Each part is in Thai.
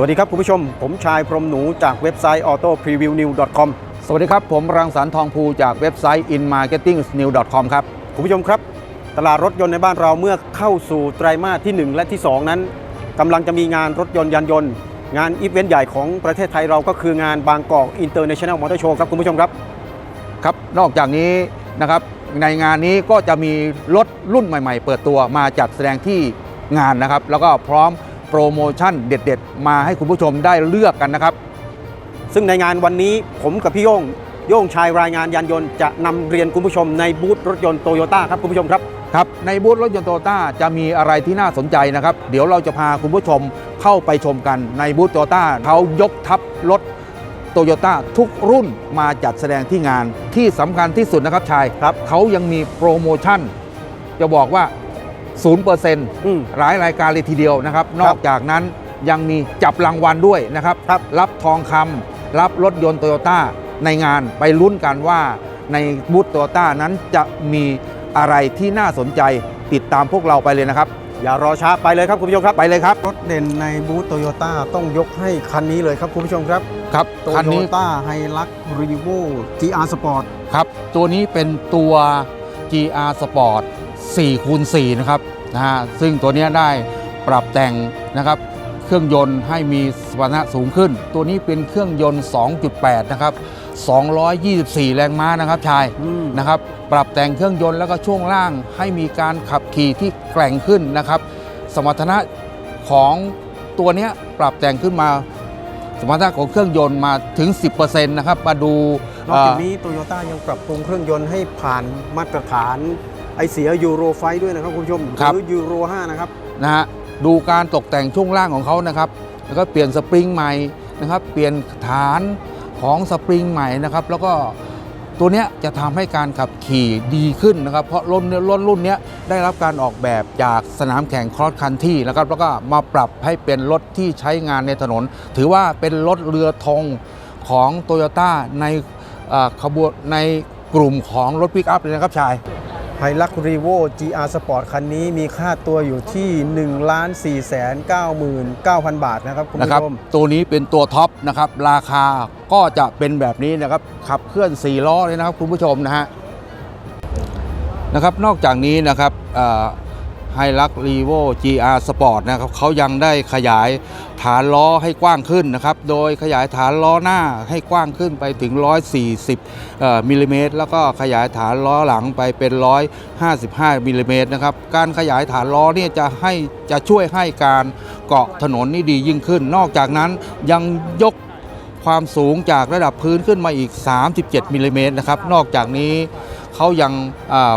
สวัสดีครับคุณผู้ชม ผมชายพรมหนูจากเว็บไซต์ autopreviewnew.com สวัสดีครับ ผมรังสรรค์ทองภูจากเว็บไซต์ inmarketingnew.com ครับ คุณผู้ชมครับ ตลาดรถยนต์ในบ้านเราเมื่อเข้าสู่ไตรมาสที่ 1 และที่ 2 นั้นกำลังจะมีงานรถยนต์ยานยนต์ งานอีเวนต์ใหญ่ของประเทศไทยเราก็คืองานบางกอก International Motor Show ครับคุณผู้ชมครับครับ นอกจากนี้นะครับในงานนี้ก็จะมีรถรุ่นใหม่ ๆ เปิดตัวมาจัดแสดงที่งานนะครับ แล้วก็พร้อม โปรโมชั่นเด็ด ๆ มาให้คุณผู้ชมได้เลือกกันนะครับ ซึ่งในงานวันนี้ผมกับพี่โย่งโย่งชายรายงานยานยนต์จะนำเรียนคุณผู้ชมในบูธรถยนต์โตโยต้าครับคุณผู้ชมครับ ครับ ในบูธรถยนต์โตโยต้าจะมีอะไรที่น่าสนใจนะครับ เดี๋ยวเราจะพาคุณผู้ชมเข้าไปชมกันในบูธโตโยต้าเขายกทัพรถโตโยต้าทุกรุ่นมาจัดแสดงที่งานที่สำคัญที่สุดนะครับชายครับเขายังมีโปรโมชั่น จะบอกว่า0% อืมหลายรายการเลยทีเดียวนะครับ นอกจากนั้นยังมีจับรางวัลด้วยนะครับ ครับรับทองคำรับรถยนต์โตโยต้าในงานไปลุ้นกันว่าในบูธโตโยต้านั้นจะมีอะไรที่น่าสนใจติดตามพวกเราไปเลยนะครับ อย่ารอช้าไปเลยครับคุณผู้ชมครับ ไปเลยครับรถเด่นในบูธโตโยต้าต้องยกให้คันนี้เลยครับคุณผู้ชมครับครับโตคันโยนี้ต้าไฮลักรีโว GR Sport ครับ ตัวนี้เป็นตัว GR Sport 4คูณ4นะครับ นะฮะซึ่งตัวเนี้ยได้ปรับแต่งนะครับเครื่องยนต์ให้มีสมรรถนะสูงขึ้น ตัวนี้เป็นเครื่องยนต์ 2.8 นะครับ 224 แรงม้านะครับชายอืมนะครับ ปรับแต่งเครื่องยนต์แล้วก็ช่วงล่างให้มีการขับขี่ที่แกร่งขึ้นนะครับ สมรรถนะของตัวเนี้ยปรับแต่งขึ้นมา สมรรถนะของเครื่องยนต์มาถึง 10%นะครับ มาดูนอกจากนี้โตโยต้ายังปรับปรุงเครื่องยนต์ให้ผ่านมาตรฐาน ไอเสียยูโรไฟด้วยนะครับคุณผู้ชมครับ หรือยูโร5นะครับ นะฮะดูการตกแต่งช่วงล่างของเขานะครับแล้วก็เปลี่ยนสปริงใหม่นะครับเปลี่ยนฐานของสปริงใหม่นะครับแล้วก็ตัวเนี้ยจะทำให้การขับขี่ดีขึ้นนะครับเพราะรถเนี้ยรถรุ่นเนี้ยได้รับการออกแบบจากสนามแข่งครอสคันที่นะครับแล้วก็มาปรับให้เป็นรถที่ใช้งานในถนน ถือว่าเป็นรถเรือธงของโตโยต้าในเอ่อขบวนในกลุ่มของรถปิกอัพเลยนะครับชาย ไฮลักรีโว GR Sport คันนี้มีค่าตัวอยู่ที่ 1 4 9 9 0 0 0 บาทนะครับคุณนะผู้รับชม ตัวนี้เป็นตัวท็อปนะครับ ราคาก็จะเป็นแบบนี้นะครับ ขับเคลื่อน 4 ล้อเลยนะครับคุณผู้ชมนะฮะนะครับ นอกจากนี้นะครับ ไฮลักรีโว GR Sport นะครับเขายังได้ขยายฐานล้อให้กว้างขึ้นนะครับ โดยขยายฐานล้อหน้าให้กว้างขึ้นไปถึง 140มิลลิเมตรแล้วก็ขยายฐานล้อหลังไปเป็น 155มิลลิเมตรนะครับ การขยายฐานล้อเนี่ยจะให้จะช่วยให้การเกาะถนนนี่ดียิ่งขึ้น นอกจากนั้นยังยกความสูงจากระดับพื้นขึ้นมาอีก 37มิลลิเมตรนะครับ นอกจากนี้เขายังา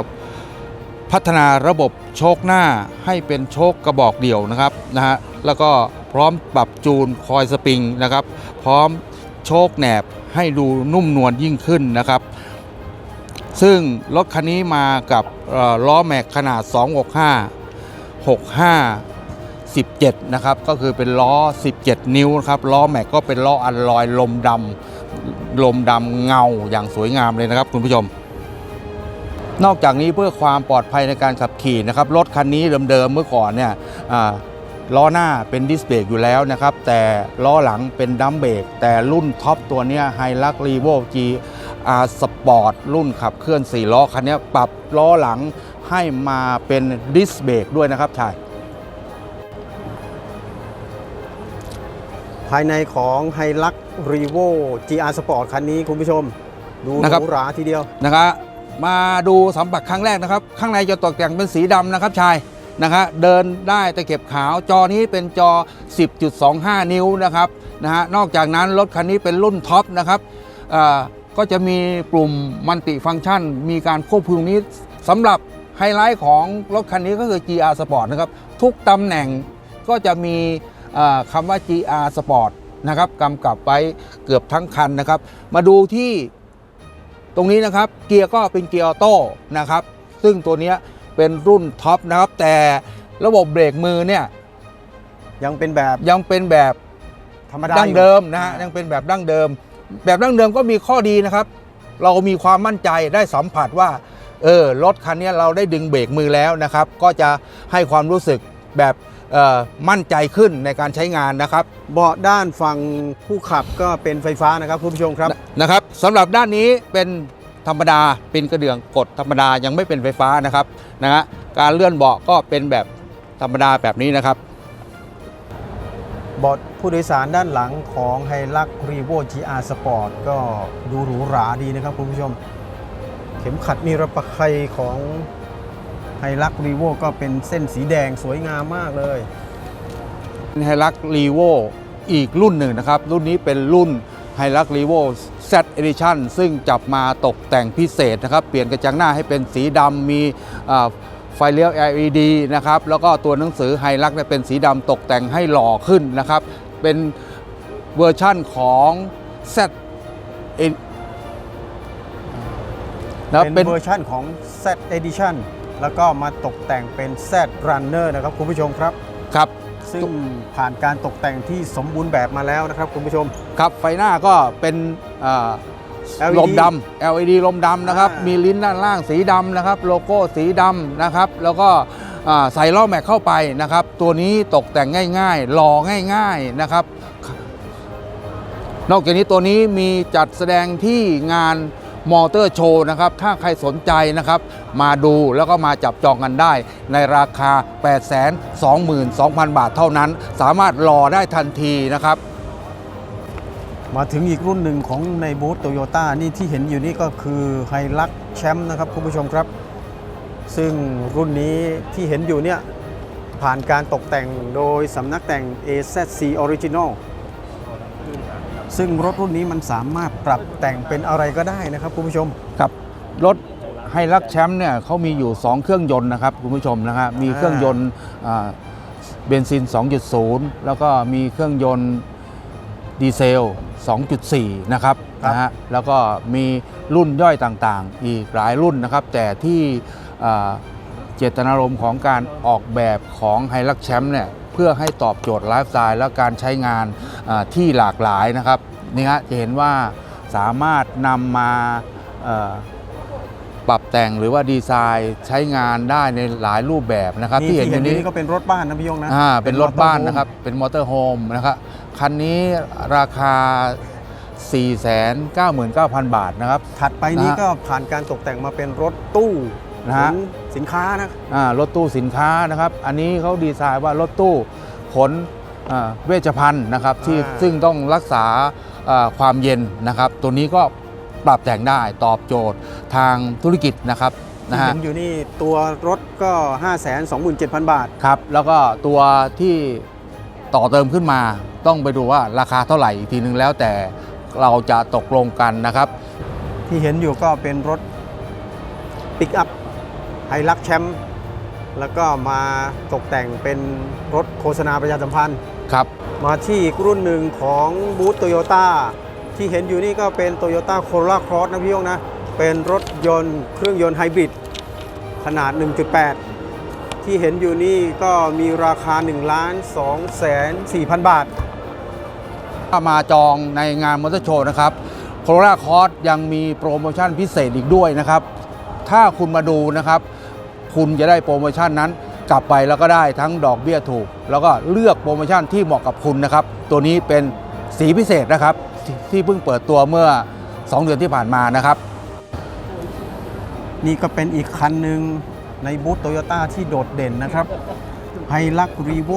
พัฒนาระบบโชคหน้าให้เป็นโชคกระบอกเดี่ยวนะครับนะฮะแล้วก็พร้อมปรับจูนคอยสปริงนะครับ พร้อมโชคแหนบให้ดูนุ่มนวลยิ่งขึ้นนะครับ ซึ่งรถคันนี้มากับล้อแม็กขนาด 265 65 17 นะครับ ก็คือเป็นล้อ 17 นิ้วนะครับล้อแม็กก็เป็นล้ออัลลอยลมดำลมดำเงาอย่างสวยงามเลยนะครับคุณผู้ชม นอกจากนี้เพื่อความปลอดภัยในการขับขี่นะครับรถคันนี้เดิมๆเมื่อก่อนเนี่ยอ่าล้อหน้าเป็นดิสเบรกอยู่แล้วนะครับ แต่ล้อหลังเป็นดัมเบรกแต่รุ่นท็อปตัวเนี้ไฮลักรีโวจีอาร์สปอร์ตรุ่นขับเคลื่อน 4 ล้อคันนี้ปรับล้อหลังให้มาเป็นดิสเบรกด้วยนะครับชายภายในของไฮลักรีโว GR Sport คันนี้คุณผู้ชม ดูหนะครับรูหราทีเดียวนะครับ มาดูสัมผัสครั้งแรกนะครับ ข้างในจะตกแต่งเป็นสีดำนะครับชายนะครับเดินได้ตะเข็บขาวจอนี้เป็นจอ 10.25 นิ้วนะครับนะฮะนอกจากนั้นรถคันนี้เป็นรุ่นท็อปนะครับอ่าก็จะมีปุ่มมัลติฟังก์ชัน มีการควบคุมนี้สำหรับไฮไลท์ของรถคันนี้ก็คือ GR Sport นะครับทุกตำแหน่งก็จะมีอ่าคำว่า GR Sport นะครับกำกับไว้เกือบทั้งคันนะครับ มาดูที่ ตรงนี้นะครับเกียร์ก็เป็นเกียร์ออโต้นะครับซึ่งตัวเนี้ยเป็นรุ่นท็อปนะครับแต่ระบบเบรกมือเนี่ยยังเป็นแบบยังเป็นแบบธรรมดาดั้งอยู่เดิมนะฮะยังเป็นแบบดั้งเดิม แบบดั้งเดิมก็มีข้อดีนะครับ เรามีความมั่นใจได้สัมผัสว่าเออรถคันนี้เราได้ดึงเบรกมือแล้วนะครับ ก็จะให้ความรู้สึกแบบเอ่อ มั่นใจขึ้นในการใช้งานนะครับ เบาะด้านฝั่งผู้ขับก็เป็นไฟฟ้านะครับคุณผู้ชมครับนะครับสำหรับด้านนี้เป็นธรรมดาเป็นกระเดื่องกดธรรมดายังไม่เป็นไฟฟ้านะครับนะฮะการเลื่อนเบาะก็เป็นแบบธรรมดาแบบนี้นะครับเบาะผู้โดยสารด้านหลังของไฮลักรีโว GR Sport ก็ดูหรูหราดีนะครับคุณผู้ชม เข็มขัดนิรภัยของ ไฮลักรีโวก็เป็นเส้นสีแดงสวยงามมากเลยไฮลักรีโวอีกรุ่นหนึ่งนะครับ รุ่นนี้เป็นรุ่นไฮลักรีโว Z Edition ซึ่งจับมาตกแต่งพิเศษนะครับ เปลี่ยนกระจังหน้าให้เป็นสีดำมีอ่าไฟเลี้ยว LED นะครับ แล้วก็ตัวหนังสือไฮลักเนี่ยเป็นสีดำตกแต่งให้หล่อขึ้นนะครับ เป็นเวอร์ชั่นของ Z แล้วเป็นเป็นเวอร์ชั่นของ Z Edition แล้วก็มาตกแต่งเป็น Z Runner นะครับคุณผู้ชมครับ ครับ ซึ่งผ่านการตกแต่งที่สมบูรณ์แบบมาแล้วนะครับคุณผู้ชม ครับไฟหน้าก็เป็นอ่า LED ลมดำ LED ลมดำนะครับ อ่ามี มีลิ้นด้านล่างสีดำนะครับ โลโก้สีดำนะครับ แล้วก็อ่าใส่ล้อแม็กเข้าไปนะครับ ตัวนี้ตกแต่งง่ายๆหล่อง่ายๆนะครับ นอกจากนี้ตัวนี้มีจัดแสดงที่งานมอเตอร์โชว์นะครับ ถ้าใครสนใจนะครับ มาดูแล้วก็มาจับจองกันได้ ในราคา 822,000 บาทเท่านั้น สามารถรอได้ทันทีนะครับ มาถึงอีกรุ่นหนึ่งของในบูธโตโยต้านี่ที่เห็นอยู่นี่ก็คือไฮลักแชมป์นะครับคุณผู้ชมครับ ซึ่งรุ่นนี้ที่เห็นอยู่เนี่ยผ่านการตกแต่งโดยสำนักแต่ง AZC Original ซึ่งรถรุ่นนี้มันสามารถปรับแต่งเป็นอะไรก็ได้นะครับคุณผู้ชม ครับ รถ ไฮลักแชมป์เนี่ยเขามีอยู่ 2 เครื่องยนต์นะครับคุณผู้ชมนะครับมีเครื่องยนต์เบนซิน 2.0 แล้วก็มีเครื่องยนต์ดีเซล 2.4 นะครับนะฮะแล้วก็มีรุ่นย่อยต่างๆ อีกหลายรุ่นนะครับ แต่ที่เจตนารมณ์ของการออกแบบของไฮลักแชมป์เนี่ยเพื่อให้ตอบโจทย์ไลฟ์สไตล์และการใช้งานที่หลากหลายนะครับนี่ฮะจะเห็นว่าสามารถนำมา ปรับแต่งหรือว่าดีไซน์ใช้งานได้ในหลายรูปแบบนะครับที่เห็นอยู่นี้ก็เป็นรถบ้านนะพี่ยงนะอ่าเป็นรถบ้านมอเตอนะครับเป็นมอเตอร์โฮมนะครับคันนี้ราคา 499,000 บาทนะครับ ถัดไปนี้นะฮะก็ผ่านการตกแต่งมาเป็นรถตู้นะฮะขนสินค้านะอ่ารถตู้สินค้านะครับ อันนี้เขาดีไซน์ว่ารถตู้ขนอ่าเวชภัณฑ์นะครับที่อ่าซึ่งต้องรักษาอ่าความเย็นนะครับ ตัวนี้ก็ ปรับแต่งได้ตอบโจทย์ทางธุรกิจนะครับนะที่ฮะ เห็นอยู่นี่ตัวรถก็ 527,000 บาท ครับแล้วก็ตัวที่ต่อเติมขึ้นมา ต้องไปดูว่าราคาเท่าไหร่อีกทีนึงแล้วแต่เราจะตกลงกันนะครับ ที่เห็นอยู่ก็เป็นรถปิกอัพไฮลักแชมป์แล้วก็มาตกแต่งเป็นรถโฆษณาประชาสัมพันธ์ ครับ มาที่อีกรุ่นหนึ่งของบูธโตโยต้า ที่เห็นอยู่นี่ก็เป็นโตโยต้าโค r ร l าครอสนะพี่โยงนะ เป็นรถยนต์เครื่องยนต์ไฮบริดขนาด 1.8 ที่เห็นอยู่นี่ก็มีราคา1ล้าน2แสน4,000 บาท ถ้ามาจองในงานมอเตอร์โชว์นะครับโคโรนาคอร์สยังมีโปรโมชั่นพิเศษอีกด้วยนะครับ ถ้าคุณมาดูนะครับ คุณจะได้โปรโมชั่นนั้น กลับไปแล้วก็ได้ทั้งดอกเบี้ยถูก แล้วก็เลือกโปรโมชั่นที่เหมาะกับคุณนะครับ ตัวนี้เป็นสีพิเศษนะครับ ที่เพิ่งเปิดตัวเมื่อ 2 เดือนที่ผ่านมานะครับ นี่ก็เป็นอีกคันหนึ่งในบูธโตโยต้าที่โดดเด่นนะครับไฮลักรีโว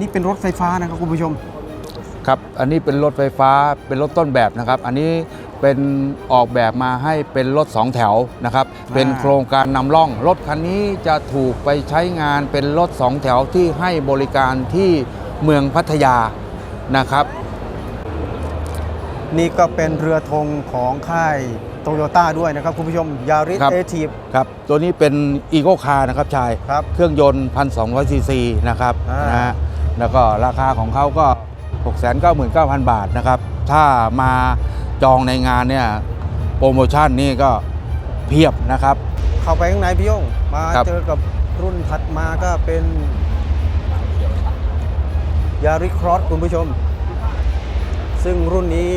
นี่เป็นรถไฟฟ้านะครับคุณผู้ชม ครับ อันนี้เป็นรถไฟฟ้าเป็นรถต้นแบบนะครับ อันนี้เป็นออกแบบมาให้เป็นรถ2แถวนะครับ เป็นโครงการนำร่อง รถคันนี้จะถูกไปใช้งานเป็นรถ2แถวที่ให้บริการที่เมืองพัทยานะครับ นี่ก็เป็นเรือธงของค่ายโตโยต้าด้วยนะครับ คุณผู้ชมยาริสครับ เอทีฟ ครับ ตัวนี้เป็นอีโ c คาร์นะครับชาย ครับเครื่องยนต์ 1,200 ซีซีนะครับอ่าน นะฮะแล้วก็ราคาของเขาก็ 699,000 บาทนะครับ ถ้ามาจองในงานเนี่ยโปรโมชั่นนี่ก็เพียบนะครับ เข้าไปข้างในพี่โยงมาครับ เจอกับรุ่นถัดมาก็เป็นยาริครอสคุณผู้ชม ซึ่งรุ่นนี้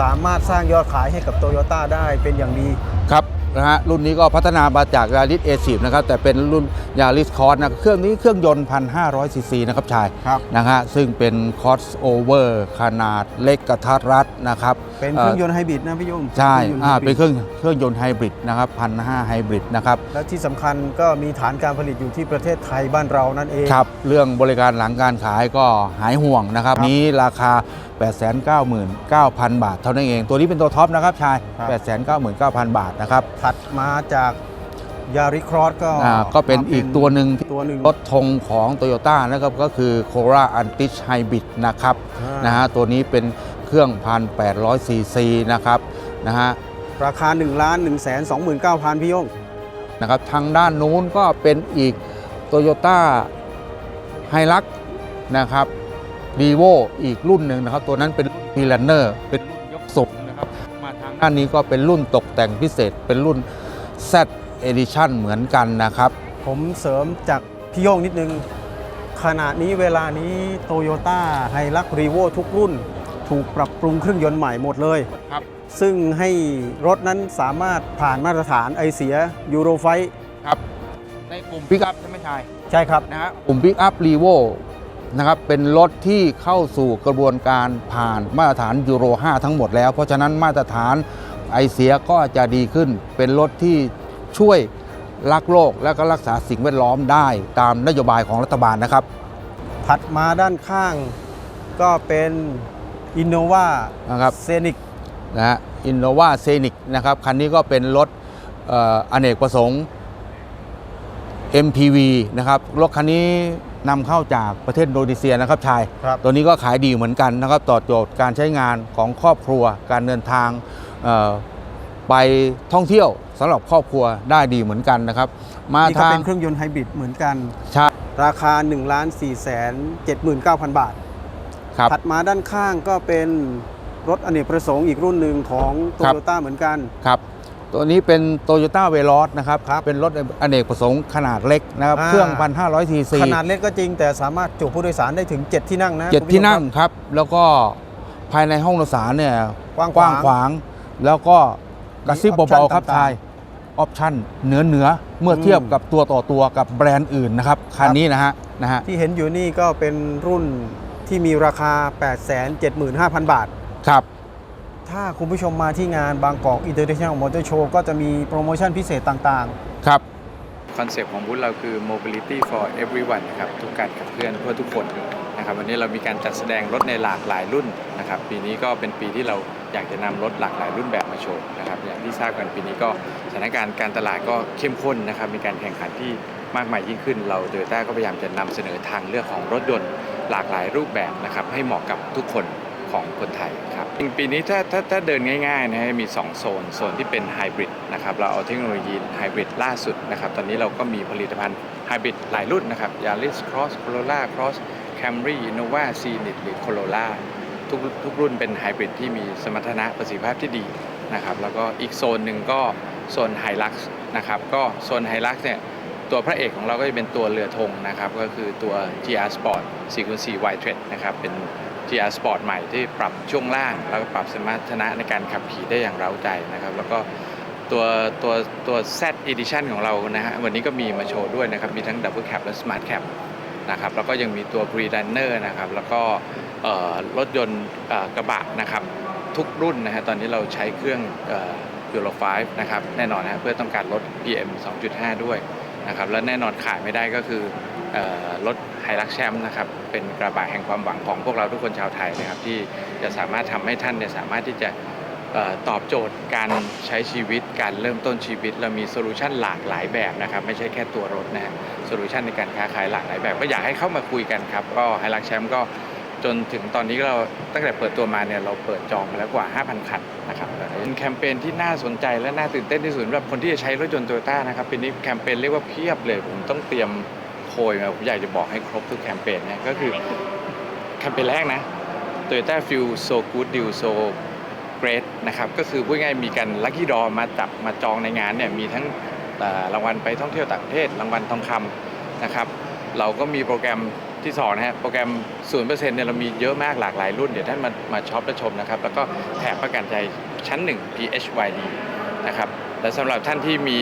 สามารถสร้างยอดขายให้กับโตโยต้าได้เป็นอย่างดี ครับนะฮะรุ่นนี้ก็พัฒนามาจากยาริสเอซีนะครับแต่เป็นรุ่นยาริสคอร์สนะเครื่องนี้เครื่องยนต์ 1,500 ซีซีนะครับชายครับ นะฮะซึ่งเป็นคอสโอเวอร์ขนาดเล็กกระทัดรัดนะครับเป็นเครื่องยนต์ไฮบริดนะพี่ยงใช่ครื่องยนต์อ่าไฮบเป็รินดเครื่องเครื่องยนต์ไฮบริดนะครับพันห้าไฮบริดนะครับและที่สำคัญก็มีฐานการผลิตอยู่ที่ประเทศไทยบ้านเรานั่นเองครับเรื่องบริการหลังการขายก็หายห่วงนะครับครับนี้ราคา 899,000 บาท เท่านั้นเอง ตัวนี้เป็นตัวท็อปนะครับชายครับ899,000 บาทนะครับถัดมาจากยาริครอสก็อ่าก็เป็นมาอีกตัวหนึ่งตัวหนึ่งรถธงของ Toyota นะครับก็คือ Corolla Antis Hybrid นะครับอ่านนะฮะตัวนี้เป็น เครื่อง1,800ซีซีนะครับนะฮะราคา1ล้าน1 2 9 0 0 0พี่ยงนะครับทางด้านนู้นก็เป็นอีก Toyota h i l u x นะครับรีโวอีกรุ่นหนึ่งนะครับ ตัวนั้นเป็นพีลันเนอร์เป็นรุ่นยกสูงนะครับมาทางด้านนี้ก็เป็นรุ่นตกแต่งพิเศษเป็นรุ่น Z Edition เหมือนกันนะครับ ผมเสริมจากพี่โยงนิดนึง ขณะนี้เวลานี้โตโยต้าไฮรักรีโวทุกรุ่น ถูกปรับปรุงเครื่องยนต์ใหม่หมดเลย ครับ ซึ่งให้รถนั้นสามารถผ่านมาตรฐานไอเสียยูโรไฟครับในกลุ่มพิกอัพใช่ไหมชายใช่ครับ นะฮะกลุ่มพิกอัพรีโวนะครับเป็นรถที่เข้าสู่กระบวนการผ่านมาตรฐานยูโร 5 ทั้งหมดแล้ว เพราะฉะนั้นมาตรฐานไอเสียก็จะดีขึ้น เป็นรถที่ช่วยรักโลกและก็รักษาสิ่งแวดล้อมได้ตามนโยบายของรัฐบาลนะครับ ถัดมาด้านข้างก็เป็น Innova นะครับเซนิกนะฮะอินโนวาเซนิกนะครับ คันนี้ก็เป็นรถเอ่ออเนกประสงค์ MPV นะครับ รถคันนี้นำเข้าจากประเทศอินโดนีเซียนะครับชายครับตัวนี้ก็ขายดีเหมือนกันนะครับตอบโจทย์การใช้งานของครอบครัว การเดินทางเอ่อไปท่องเที่ยวสำหรับครอบครัวได้ดีเหมือนกันนะครับ มานี่ก็ทางเป็นเครื่องยนต์ไฮบริดเหมือนกันใช่ราคา1ล้าน4แสน79,000 บาท ครับ ถัดมาด้านข้างก็เป็นรถอเนกประสงค์อีกรุ่นหนึ่งของโตครับโยต้าเหมือนกัน ครับ ตัวนี้เป็น Toyota v e l o s นะครับครับ เป็นรถอเนกประสงค์ขนาดเล็กนะครับอ่าเครื่อง 1,500ซีซีขนาดเล็กก็จริงแต่สามารถจุผู้โดยสารได้ถึง 7 ที่นั่งนะเจ็ดคุณผู้ชมที่นั่งครับครับ แล้วก็ภายในห้องโดยสารเนี่ยกว้างกว้างขวางขวาง แล้วก็กระซิบมีเบา option ๆครับต่างๆชายออปชั่นเหนือเหนือๆเมื่อเทียบกับตัวต่อตัวกับแบรนด์อื่นนะครับคันนี้นะฮะนะฮะที่เห็นอยู่นี่ก็เป็นรุ่น ที่มีราคา 875,000 บาท ครับ ถ้าคุณผู้ชมมาที่งานบางกอก International Motor Show ก็จะมีโปรโมชั่นพิเศษต่างครับ คอนเซปต์ของบูธเราคือ mobility for everyone นะครับทุกการขับเคลื่อนเพื่อทุกคนนะครับวันนี้เรามีการจัดแสดงรถในหลากหลายรุ่นนะครับปีนี้ก็เป็นปีที่เราอยากจะนำรถหลากหลายรุ่นแบบมาโชว์นะครับอย่างที่ทราบกันปีนี้ก็สถานการณ์การตลาดก็เข้มข้นนะครับมีการแข่งขันที่มากมายยิ่งขึ้น เราโตโยต้าก็พยายามจะนำเสนอทางเลือกของรถยนต์ หลากหลายรูปแบบนะครับให้เหมาะกับทุกคนของคนไทยครับปีนี้ถ้าถ้าถ้าเดินง่ายๆนะฮะมี 2 โซน โซนที่เป็นไฮบริดนะครับเราเอาเทคโนโลยีไฮบริดล่าสุดนะครับตอนนี้เราก็มีผลิตภัณฑ์ไฮบริดหลายรุ่นนะครับ Yaris Cross Corolla Cross Camry Innova Scenic หรือ Corolla ทุกทุกรุ่นเป็นไฮบริดที่มีสมรรถนะประสิทธิภาพที่ดีนะครับแล้วก็อีกโซนหนึ่งก็โซนไฮลักซ์นะครับก็โซนไฮลักซ์เนี่ย ตัวพระเอกของเราก็จะเป็นตัวเรือธงนะครับ ก็คือตัว GR Sport 4 Y Tread นะครับ เป็น GR Sport ใหม่ที่ปรับช่วงล่าง แล้วก็ปรับสมรรถนะในการขับขี่ได้อย่างเร้าใจนะครับ แล้วก็ตัวตัวตัว Z Edition ของเรานะฮะวันนี้ก็มีมาโชว์ด้วยนะครับ มีทั้ง Double Cab และ Smart Cab นะครับแล้วก็ยังมีตัว Green Runner นะครับ แล้วก็รถยนต์กระบะนะครับ ทุกรุ่นนะฮะตอนนี้เราใช้เครื่องยูโร5นะครับ แน่นอนนะฮะเพื่อต้องการลด PM 2.5 ด้วย นะครับและแน่นอนขาดไม่ได้ก็คือรถไฮรักแชมป์นะครับเป็นกระบะแห่งความหวังของพวกเราทุกคนชาวไทยนะครับที่จะสามารถทำให้ท่านเนี่ยสามารถที่จะออตอบโจทย์การใช้ชีวิตการเริ่มต้นชีวิต เรามีโซลูชันหลากหลายแบบนะครับไม่ใช่แค่ตัวรถนะฮะโซลูชันในการค้าขายหลากหลายแบบ ก็อยากให้เข้ามาคุยกันครับก็ไฮรักแชมป์ก็ จนถึงตอนนี้เราตั้งแต่เปิดตัวมาเนี่ยเราเปิดจองมาแล้วกว่า 5,000 คันนะครับเป็นแคมเปญที่น่าสนใจและน่าตื่นเต้นที่สุดสำหรับคนที่จะใช้รถยนต์โตโยต้านะครับปีนี้แคมเปญเรียกว่าเพียบเลยผมต้องเตรียมโพยมาผมอยากจะบอกให้ครบทุกแคมเปญเนี่ยก็คือแคมเปญแรกนะ Toyota Feel So Good Deal So Great นะครับก็คือพูดง่ายมีการลัคกี้ดอมาจับมาจองในงานเนี่ยมีทั้งรางวัลไปท่องเที่ยวต่างประเทศรางวัลทองคำนะครับเราก็มีโปรแกรม ที่สองนะฮะโปรแกรม 0%เนี่ยเรามีเยอะมากหลากหลายรุ่น เดี๋ยวท่านมามาช็อปและชมนะครับ แล้วก็แถมประกันใจชั้น 1 PHYD นะครับและสำหรับท่านที่มี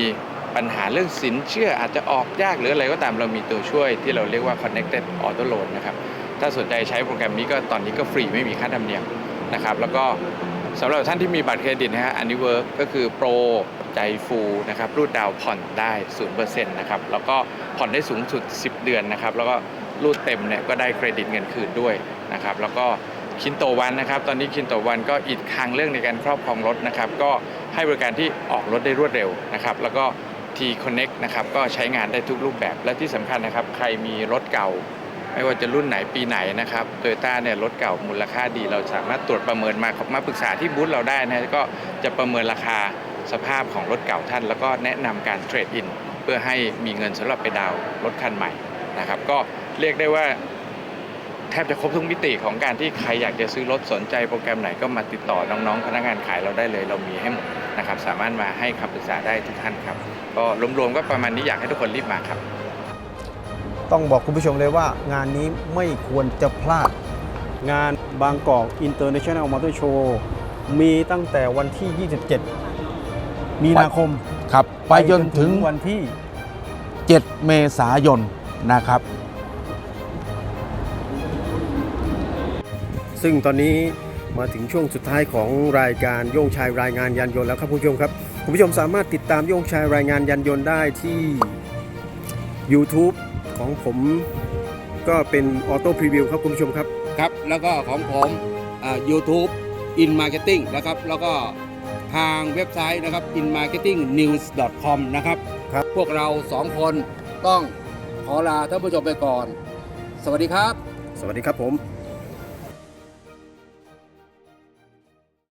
ปัญหาเรื่องสินเชื่ออาจจะออกยากหรืออะไรก็ตามเรามีตัวช่วยที่เราเรียกว่า connected auto loan นะครับถ้าสนใจใช้โปรแกรมนี้ก็ตอนนี้ก็ฟรีไม่มีค่าธรรมเนียมนะครับแล้วก็สำหรับท่านที่มีบัตรเครดิตนะฮะอันนี้เวิร์กก็คือโปรใจฟูนะครับรูดดาวผ่อนได้ 0%นะครับแล้วก็ผ่อนได้สูงสุด 10 เดือนนะครับแล้วก็ รูดเต็มเนี่ยก็ได้เครดิตเงินคืนด้วยนะครับแล้วก็คินโตวันนะครับ ตอนนี้คินโตวันก็อีกทางเรื่องในการครอบครองรถนะครับ ก็ให้บริการที่ออกรถได้รวดเร็วนะครับ แล้วก็ T Connect นะครับก็ใช้งานได้ทุกรูปแบบและที่สำคัญนะครับ ใครมีรถเก่า ไม่ว่าจะรุ่นไหนปีไหนนะครับโตโยต้าเนี่ยรถเก่ามูลค่าดี เราสามารถตรวจประเมินมามาปรึกษาที่บูธเราได้นะก็จะประเมินราคาสภาพของรถเก่าท่าน แล้วก็แนะนำการเทรดอินเพื่อให้มีเงินสำหรับไปดาวน์รถคันใหม่นะครับก็ เรียกได้ว่าแทบจะครบทุกมิติของการที่ใครอยากจะซื้อรถสนใจโปรแกรมไหนก็มาติดต่อน้องๆ พนักงานขายเราได้เลย เรามีให้หมดนะครับ สามารถมาให้คำปรึกษาได้ทุกท่านครับ ก็รวมๆก็ประมาณนี้อยากให้ทุกคนรีบมาครับ ต้องบอกคุณผู้ชมเลยว่างานนี้ไม่ควรจะพลาด งานบางกอก International Motor Show มีตั้งแต่วันที่ 27 มีนาคมครับ ไปจนถึงวันที่ 7 เมษายนนะครับ ซึ่งตอนนี้มาถึงช่วงสุดท้ายของรายการโย่งชายรายงานยานยนต์แล้วครับคุณผู้ชมครับคุณผู้ชมสามารถติดตามโย่งชายรายงานยานยนต์ได้ที่ YouTube ของผมก็เป็นออโต้พรีวิวครับคุณผู้ชมครับ ครับ แล้วก็ของผมอ่า YouTube in marketing นะครับ แล้วก็ทางเว็บไซต์นะครับ in marketing news com นะครับครับ พวกเราสองคนต้องขอลาท่านผู้ชมไปก่อน สวัสดีครับ สวัสดีครับผม